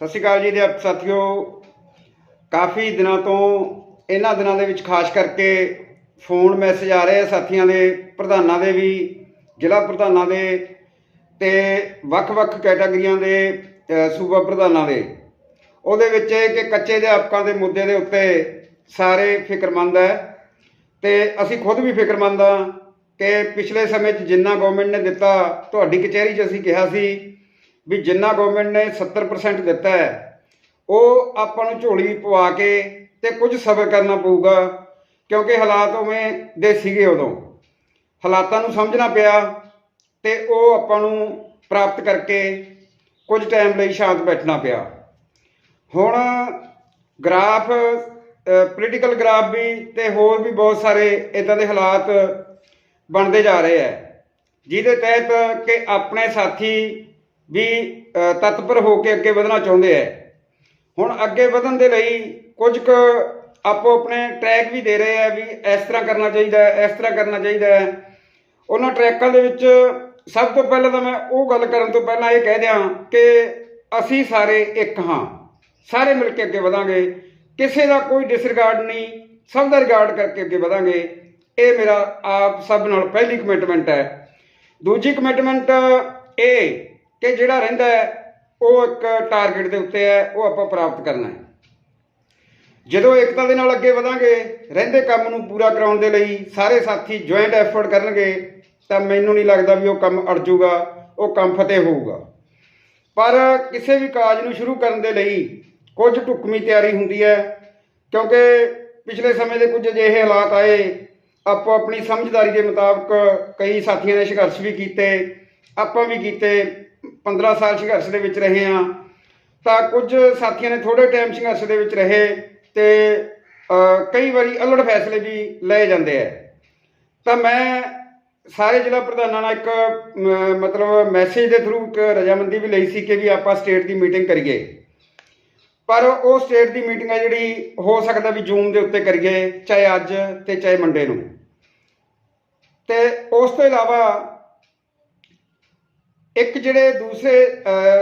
ਸਤਿ ਸ਼੍ਰੀ ਅਕਾਲ ਜੀ ਦੇ ਸਾਥੀਓ। ਕਾਫੀ ਦਿਨਾਂ ਤੋਂ ਇਹਨਾਂ ਦਿਨਾਂ ਦੇ ਵਿੱਚ ਖਾਸ ਕਰਕੇ ਫੋਨ ਮੈਸੇਜ ਆ ਰਹੇ ਆ ਸਾਥੀਆਂ ਦੇ, ਪ੍ਰਧਾਨਾਂ ਦੇ ਵੀ, ਜ਼ਿਲ੍ਹਾ ਪ੍ਰਧਾਨਾਂ ਦੇ ਤੇ ਵੱਖ-ਵੱਖ ਕੈਟਾਗਰੀਆਂ ਦੇ ਸੂਬਾ ਪ੍ਰਧਾਨਾਂ ਦੇ। ਉਹਦੇ ਵਿੱਚ ਇਹ ਕਿ ਕੱਚੇ ਅਧਿਆਪਕਾਂ ਦੇ ਮੁੱਦੇ ਦੇ ਉੱਤੇ ਸਾਰੇ ਫਿਕਰਮੰਦ ਹੈ ਤੇ ਅਸੀਂ ਖੁਦ ਵੀ ਫਿਕਰਮੰਦ ਹਾਂ ਕਿ ਪਿਛਲੇ ਸਮੇਂ 'ਚ ਜਿੰਨਾ ਗਵਰਨਮੈਂਟ ਨੇ ਦਿੱਤਾ, ਤੁਹਾਡੀ ਕਚਹਿਰੀ 'ਚ ਅਸੀਂ ਕਿਹਾ ਸੀ ਵੀ ਜਿੰਨਾ ਗਵਰਨਮੈਂਟ ਨੇ 70% ਦਿੱਤਾ ਹੈ, ਉਹ ਆਪਾਂ ਨੂੰ ਝੋਲੀ ਪਵਾ ਕੇ ਤੇ ਕੁਝ ਸਬਰ ਕਰਨਾ ਪਊਗਾ, ਕਿਉਂਕਿ ਹਾਲਾਤ ਉਵੇਂ ਦੇ ਸੀਗੇ ਉਦੋਂ। ਹਾਲਾਤਾਂ ਨੂੰ ਸਮਝਣਾ ਪਿਆ ਤੇ ਉਹ ਆਪਾਂ ਨੂੰ ਪ੍ਰਾਪਤ ਕਰਕੇ ਕੁਝ ਟਾਈਮ ਲਈ ਸ਼ਾਂਤ ਬੈਠਣਾ ਪਿਆ। ਹੁਣ ਗ੍ਰਾਫ ਪੋਲੀਟੀਕਲ ਗ੍ਰਾਫ ਵੀ ਤੇ ਹੋਰ ਵੀ ਬਹੁਤ ਸਾਰੇ ਇਦਾਂ ਦੇ ਹਾਲਾਤ ਬਣਦੇ ਜਾ ਰਹੇ ਹੈ, ਜਿਹਦੇ ਤਹਿਤ ਕਿ ਆਪਣੇ ਸਾਥੀ ਵੀ ਤਤਪਰ ਹੋ ਕੇ ਅੱਗੇ ਵਧਣਾ ਚਾਹੁੰਦੇ ਹੈ ਹੁਣ ਅੱਗੇ ਵਧਣ ਦੇ ਲਈ ਕੁਝ ਕੁ ਆਪੋ ਆਪਣੇ ਟਰੈਕ ਵੀ ਦੇ ਰਹੇ ਆ ਵੀ ਇਸ ਤਰ੍ਹਾਂ ਕਰਨਾ ਚਾਹੀਦਾ ਹੈ ਇਸ ਤਰ੍ਹਾਂ ਕਰਨਾ ਚਾਹੀਦਾ ਹੈ ਉਹਨਾਂ ਟਰੈਕਾਂ ਦੇ ਵਿੱਚ ਸਭ ਤੋਂ ਪਹਿਲਾਂ ਤਾਂ ਮੈਂ ਉਹ ਗੱਲ ਕਰਨ ਤੋਂ ਪਹਿਲਾਂ ਇਹ ਕਹਿ ਦਿਆਂ ਕਿ ਅਸੀਂ ਸਾਰੇ ਇੱਕ ਹਾਂ। ਸਾਰੇ ਮਿਲ ਕੇ ਅੱਗੇ ਵਧਾਂਗੇ। ਕਿਸੇ ਦਾ ਕੋਈ ਡਿਸਰਿਗਾਰਡ ਨਹੀਂ, ਸਭ ਦਾ ਰਿਗਾਰਡ ਕਰਕੇ ਅੱਗੇ ਵਧਾਂਗੇ। ਇਹ ਮੇਰਾ ਆਪ ਸਭ ਨਾਲ ਪਹਿਲੀ ਕਮਿਟਮੈਂਟ ਹੈ ਦੂਜੀ ਕਮਿਟਮੈਂਟ ਇਹ ਕਿ ਜਿਹੜਾ ਰਹਿੰਦਾ ਹੈ, ਉਹ ਇੱਕ ਟਾਰਗੇਟ ਦੇ ਉੱਤੇ ਹੈ, ਉਹ ਆਪਾਂ ਪ੍ਰਾਪਤ ਕਰਨਾ ਹੈ। ਜਦੋਂ ਏਕਤਾ ਦੇ ਨਾਲ ਅੱਗੇ ਵਧਾਂਗੇ, ਰਹਿੰਦੇ ਕੰਮ ਨੂੰ ਪੂਰਾ ਕਰਾਉਣ ਦੇ ਲਈ ਸਾਰੇ ਸਾਥੀ ਜੁਆਇੰਟ ਐਫਰਟ ਕਰਨਗੇ, ਤਾਂ ਮੈਨੂੰ ਨਹੀਂ ਲੱਗਦਾ ਵੀ ਉਹ ਕੰਮ ਅੜ ਜਾਊਗਾ ਉਹ ਕੰਮ ਫਤਿਹ ਹੋਊਗਾ। ਪਰ ਕਿਸੇ ਵੀ ਕਾਜ ਨੂੰ ਸ਼ੁਰੂ ਕਰਨ ਦੇ ਲਈ ਕੁਝ ਢੁਕਵੀਂ ਤਿਆਰੀ ਹੁੰਦੀ ਹੈ, ਕਿਉਂਕਿ ਪਿਛਲੇ ਸਮੇਂ ਦੇ ਕੁਝ ਅਜਿਹੇ ਹਾਲਾਤ ਆਏ, ਆਪੋ ਆਪਣੀ ਸਮਝਦਾਰੀ ਦੇ ਮੁਤਾਬਕ ਕਈ ਸਾਥੀਆਂ ਨੇ ਸੰਘਰਸ਼ ਵੀ ਕੀਤੇ, ਆਪਾਂ ਵੀ ਕੀਤੇ 15 ਸਾਲ ਸੰਘਰਸ਼ ਦੇ ਵਿੱਚ ਰਹੇ ਹਾਂ। ਤਾਂ ਕੁਝ ਸਾਥੀਆਂ ਨੇ ਥੋੜੇ ਟਾਈਮ ਸੰਘਰਸ਼ ਦੇ ਵਿੱਚ ਰਹੇ ਤੇ ਕਈ ਵਾਰੀ ਅਲੜ ਫੈਸਲੇ ਵੀ ਲਏ ਜਾਂਦੇ ਆ। ਤਾਂ ਮੈਂ ਸਾਰੇ ਜ਼ਿਲ੍ਹਾ ਪ੍ਰਧਾਨਾਂ ਨਾਲ ਇੱਕ ਮਤਲਬ ਮੈਸੇਜ ਦੇ ਥਰੂ ਇੱਕ ਰਜਾਮੰਦੀ ਵੀ ਲਈ ਸੀ ਕਿ ਵੀ ਆਪਾਂ ਸਟੇਟ ਦੀ ਮੀਟਿੰਗ ਕਰੀਏ। ਪਰ ਉਹ ਸਟੇਟ ਦੀ ਮੀਟਿੰਗ ਹੈ ਜਿਹੜੀ ਹੋ ਸਕਦਾ ਵੀ ਜੂਨ ਦੇ ਉੱਤੇ ਕਰੀਏ, ਚਾਹੇ ਅੱਜ ਤੇ ਚਾਹੇ ਮੰਡੇ ਨੂੰ। ਤੇ ਉਸ ਤੋਂ ਇਲਾਵਾ ਇੱਕ ਜਿਹੜੇ ਦੂਸਰੇ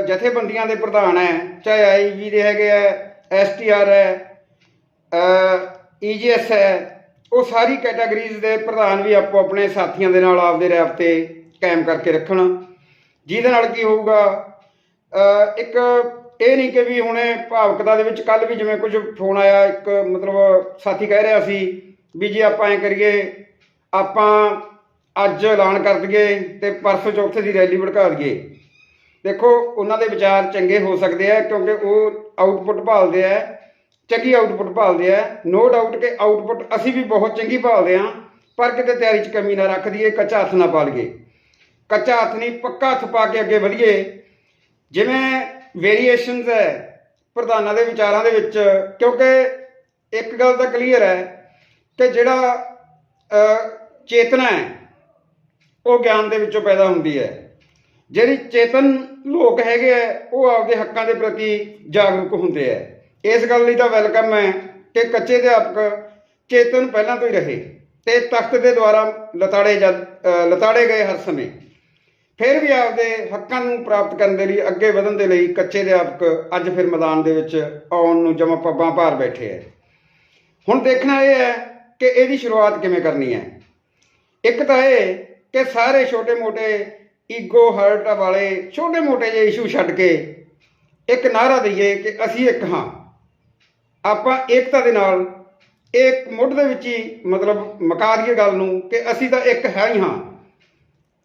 ਜਥੇਬੰਦੀਆਂ ਦੇ ਪ੍ਰਧਾਨ ਹੈ, ਚਾਹੇ ਆਈਜੀ ਦੇ ਹੈਗੇ ਆ ਐਸਟੀਆਰ ਹੈ ਈਜੀਐਸ ਹੈ, ਉਹ ਸਾਰੀ ਕੈਟਾਗਰੀਜ਼ ਦੇ ਪ੍ਰਧਾਨ ਵੀ ਆਪੋ ਆਪਣੇ ਸਾਥੀਆਂ ਦੇ ਨਾਲ ਆਪਦੇ ਰਾਬਤੇ ਕਾਇਮ ਕਰਕੇ ਰੱਖਣ। ਜਿਹਦੇ ਨਾਲ ਕੀ ਹੋਊਗਾ ਇੱਕ ਇਹ ਨਹੀਂ ਕਿ ਵੀ ਹੁਣੇ ਭਾਵਕਤਾ ਦੇ ਵਿੱਚ ਕੱਲ ਵੀ ਜਿਵੇਂ ਕੁਝ ਫੋਨ ਆਇਆ, ਇੱਕ ਮਤਲਬ ਸਾਥੀ ਕਹਿ ਰਿਹਾ ਸੀ ਵੀ ਜੇ ਆਪਾਂ ਐ ਕਰੀਏ, ਆਪਾਂ ਅੱਜ ਐਲਾਨ ਕਰ ਦਈਏ ਤੇ ਪਰਸੋਂ ਚੌਥੇ ਦੀ ਰੈਲੀ ਭੜਕਾ ਦਈਏ। ਦੇਖੋ, ਉਹਨਾਂ ਦੇ ਵਿਚਾਰ ਚੰਗੇ ਹੋ ਸਕਦੇ ਆ ਕਿਉਂਕਿ ਉਹ ਆਊਟਪੁੱਟ ਭਾਲਦੇ ਆ, ਚੰਗੀ ਆਊਟਪੁੱਟ ਭਾਲਦੇ ਆ। ਨੋ ਡਾਊਟ ਕਿ ਆਊਟਪੁੱਟ ਅਸੀਂ ਵੀ ਬਹੁਤ ਚੰਗੀ ਭਾਲਦੇ ਆ, ਪਰ ਕਿਤੇ ਤਿਆਰੀ 'ਚ ਕਮੀ ਨਾ ਰੱਖ ਦਈਏ, ਕੱਚਾ ਹੱਥ ਨਾ ਪਾ ਲਈਏ। ਕੱਚਾ ਹੱਥ ਨਹੀਂ, ਪੱਕਾ ਹੱਥ ਪਾ ਕੇ ਅੱਗੇ ਵਧੀਏ। ਜਿਵੇਂ ਵੇਰੀਏਸ਼ਨਸ ਹੈ, ਪ੍ਰਧਾਨਾਂ ਦੇ ਵਿਚਾਰਾਂ ਦੇ ਵਿੱਚ, ਕਿਉਂਕਿ ਇੱਕ ਗੱਲ ਤਾਂ ਕਲੀਅਰ ਹੈ ਕਿ ਜਿਹੜਾ ਚੇਤਨਾ ਹੈ ਉਹ ਗਿਆਨ ਦੇ ਵਿੱਚੋਂ ਪੈਦਾ ਹੁੰਦੀ ਹੈ। ਜਿਹੜੀ ਚੇਤਨ ਲੋਕ ਹੈਗੇ ਆ, ਉਹ ਆਪਦੇ ਹੱਕਾਂ ਦੇ ਪ੍ਰਤੀ ਜਾਗਰੂਕ ਹੁੰਦੇ ਆ। ਇਸ ਗੱਲ ਲਈ ਤਾਂ ਵੈਲਕਮ ਹੈ ਕਿ ਕੱਚੇ ਅਧਿਆਪਕ ਚੇਤਨ ਪਹਿਲਾਂ ਤੋਂ ਹੀ ਰਹੇ ਤੇ ਤਖਤ ਦੇ ਦੁਆਰਾ ਲਤਾੜੇ ਜਦ ਲਤਾੜੇ ਗਏ ਹਰ ਸਮੇਂ। ਫਿਰ ਵੀ ਆਪਦੇ ਹੱਕਾਂ ਨੂੰ ਪ੍ਰਾਪਤ ਕਰਨ ਦੇ ਲਈ, ਅੱਗੇ ਵਧਣ ਦੇ ਲਈ ਕੱਚੇ ਅਧਿਆਪਕ ਅੱਜ ਫਿਰ ਮੈਦਾਨ ਦੇ ਵਿੱਚ ਆਉਣ ਨੂੰ ਜਮਾ ਪੱਬਾਂ ਭਾਰ ਬੈਠੇ ਹੈ ਹੁਣ ਦੇਖਣਾ ਇਹ ਹੈ ਕਿ ਇਹਦੀ ਸ਼ੁਰੂਆਤ ਕਿਵੇਂ ਕਰਨੀ ਹੈ। ਇੱਕ ਤਾਂ ਇਹ ਕਿ ਸਾਰੇ ਛੋਟੇ-ਮੋਟੇ ਈਗੋ ਹਰਟ ਵਾਲੇ ਛੋਟੇ-ਮੋਟੇ ਜਿਹੇ ਇਸ਼ੂ ਛੱਡ ਕੇ ਇੱਕ ਨਾਰਾ ਦਈਏ ਕਿ ਅਸੀਂ ਇੱਕ ਹਾਂ। ਆਪਾਂ ਏਕਤਾ ਦੇ ਨਾਲ ਇੱਕ ਮੁੱਢ ਦੇ ਵਿੱਚ ਹੀ ਮਤਲਬ ਮਕਾ ਦਈਏ ਗੱਲ ਨੂੰ ਕਿ ਅਸੀਂ ਤਾਂ ਇੱਕ ਹੈ ਹੀ ਹਾਂ।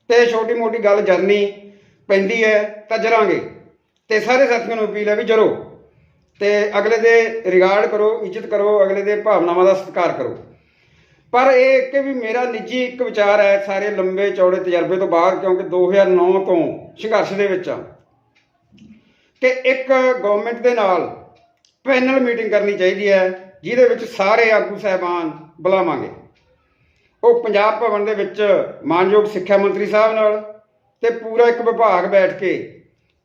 ਤੇ ਛੋਟੀ-ਮੋਟੀ ਗੱਲ ਜਰਨੀ ਪੈਂਦੀ ਹੈ ਤਾਂ ਜਰਾਂਗੇ। ਤੇ ਸਾਰੇ ਸਾਥੀਆਂ ਨੂੰ ਅਪੀਲ ਹੈ ਵੀ ਜਰੋ। ਤੇ ਅਗਲੇ ਦੇ ਰਿਗਾਰਡ ਕਰੋ, ਇੱਜ਼ਤ ਕਰੋ, ਅਗਲੇ ਦੇ ਭਾਵਨਾਵਾਂ ਦਾ ਸਤਿਕਾਰ ਕਰੋ। ਪਰ ਇਹ ਕਿ ਵੀ ਮੇਰਾ ਨਿੱਜੀ ਇੱਕ ਵਿਚਾਰ ਹੈ ਸਾਰੇ ਲੰਬੇ ਚੌੜੇ ਤਜਰਬੇ ਤੋਂ ਬਾਅਦ ਕਿਉਂਕਿ 2009 ਤੋਂ ਸੰਘਰਸ਼ ਦੇ ਵਿੱਚ ਆ, ਕਿ ਇੱਕ ਗਵਰਨਮੈਂਟ ਦੇ ਨਾਲ ਪੈਨਲ ਮੀਟਿੰਗ ਕਰਨੀ ਚਾਹੀਦੀ ਹੈ, ਜਿਹਦੇ ਵਿੱਚ ਸਾਰੇ ਆਗੂ ਸਹਿਬਾਨ ਬੁਲਾਵਾਂਗੇ। ਉਹ ਪੰਜਾਬ ਭਵਨ ਦੇ ਵਿੱਚ ਮਾਨਯੋਗ ਸਿੱਖਿਆ ਮੰਤਰੀ ਸਾਹਿਬ ਨਾਲ ਤੇ ਪੂਰਾ ਇੱਕ ਵਿਭਾਗ ਬੈਠ ਕੇ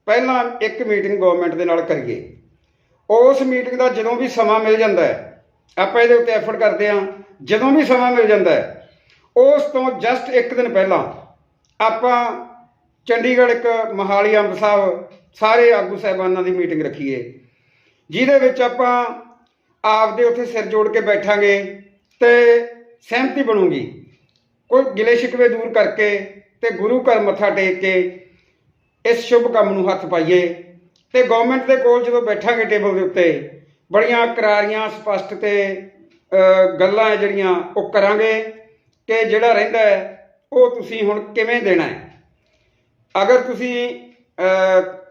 ਪਹਿਲਾਂ ਇੱਕ ਮੀਟਿੰਗ ਗਵਰਨਮੈਂਟ ਦੇ ਨਾਲ ਕਰੀਏ। ਉਸ ਮੀਟਿੰਗ ਦਾ ਜਦੋਂ ਵੀ ਸਮਾਂ ਮਿਲ ਜਾਂਦਾ ਹੈ ਆਪਾਂ ਇਹਦੇ ਉੱਤੇ ਐਫਰਟ ਕਰਦੇ ਹਾਂ, ਜਦੋਂ ਵੀ ਸਮਾਂ ਮਿਲ ਜਾਂਦਾ ਹੈ, ਉਸ ਤੋਂ ਜਸਟ ਇੱਕ ਦਿਨ ਪਹਿਲਾਂ ਆਪਾਂ ਚੰਡੀਗੜ੍ਹ ਇੱਕ ਮਹਾਲੀ ਅੰਬ ਸਾਹਿਬ, ਸਾਰੇ ਆਗੂ ਸਾਹਿਬਾਨਾਂ ਦੀ ਮੀਟਿੰਗ ਰੱਖੀਏ, ਜਿਹਦੇ ਵਿੱਚ ਆਪਾਂ ਆਪਦੇ ਉੱਥੇ ਸਿਰ ਜੋੜ ਕੇ ਬੈਠਾਂਗੇ ਤੇ ਸਹਿਮਤੀ ਬਣੂਗੀ। ਕੋਈ ਗਿਲੇ ਸ਼ਿਕਵੇ ਦੂਰ ਕਰਕੇ ਤੇ ਗੁਰੂ ਘਰ ਮੱਥਾ ਟੇਕ ਕੇ ਇਸ ਸ਼ੁਭ ਕੰਮ ਨੂੰ ਹੱਥ ਪਾਈਏ ਤੇ ਗਵਰਨਮੈਂਟ ਦੇ ਕੋਲ ਜਦੋਂ ਬੈਠਾਂਗੇ ਟੇਬਲ ਦੇ ਉੱਤੇ ਬੜੀਆਂ ਕਰਾਰੀਆਂ ਸਪਸ਼ਟ ਤੇ ਗੱਲਾਂ ਹੈ ਜਿਹੜੀਆਂ ਉਹ ਕਰਾਂਗੇ ਕਿ ਜਿਹੜਾ ਰਹਿੰਦਾ ਹੈ, ਉਹ ਤੁਸੀਂ ਹੁਣ ਕਿਵੇਂ ਦੇਣਾ ਹੈ? ਅਗਰ ਤੁਸੀਂ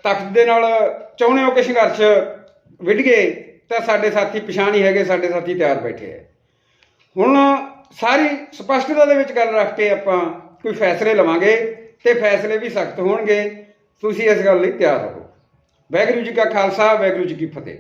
ਤਖਤ ਦੇ ਨਾਲ ਚਾਹੁੰਦੇ ਹੋ ਕਿ ਸੰਘਰਸ਼ ਵਿੱਢ ਗਏ, ਤਾਂ ਸਾਡੇ ਸਾਥੀ ਪਛਾਣ ਹੀ ਹੈਗੇ, ਸਾਡੇ ਸਾਥੀ ਤਿਆਰ ਬੈਠੇ ਹੈ। ਹੁਣ ਸਾਰੀ ਸਪਸ਼ਟਤਾ ਦੇ ਵਿੱਚ ਗੱਲ ਰੱਖ ਕੇ ਆਪਾਂ ਕੋਈ ਫੈਸਲੇ ਲਵਾਂਗੇ ਤੇ ਫੈਸਲੇ ਵੀ ਸਖਤ ਹੋਣਗੇ। ਤੁਸੀਂ ਇਸ ਗੱਲ ਲਈ ਤਿਆਰ ਰਹੋ। ਵਾਹਿਗੁਰੂ ਜੀ ਕਾ ਖਾਲਸਾ, ਵਾਹਿਗੁਰੂ ਜੀ ਕੀ ਫਤਿਹ।